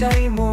karimu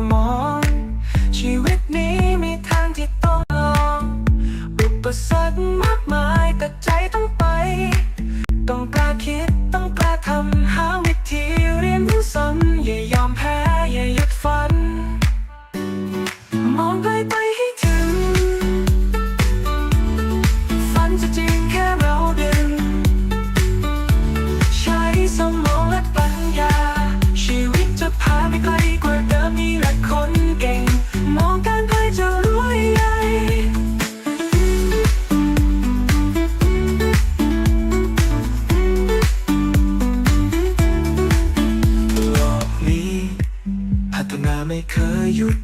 ไม่เคยหยุด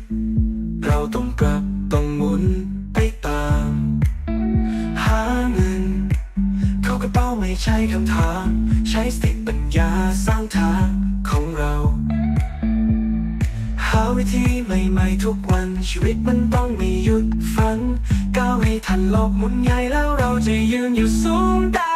เราต้องปรับต้องหมุนไปตาม หาเงิน เข้ากระเป้าไม่ใช่คำถาม ใช้สติปัญญาสร้างทางของเรา หาวิธีใหม่ๆทุกวันชีวิตมันต้องมีหยุดฝัน ก้าวให้ทันโลกหมุนใหญ่แล้วเราจะยืนอยู่สูงได้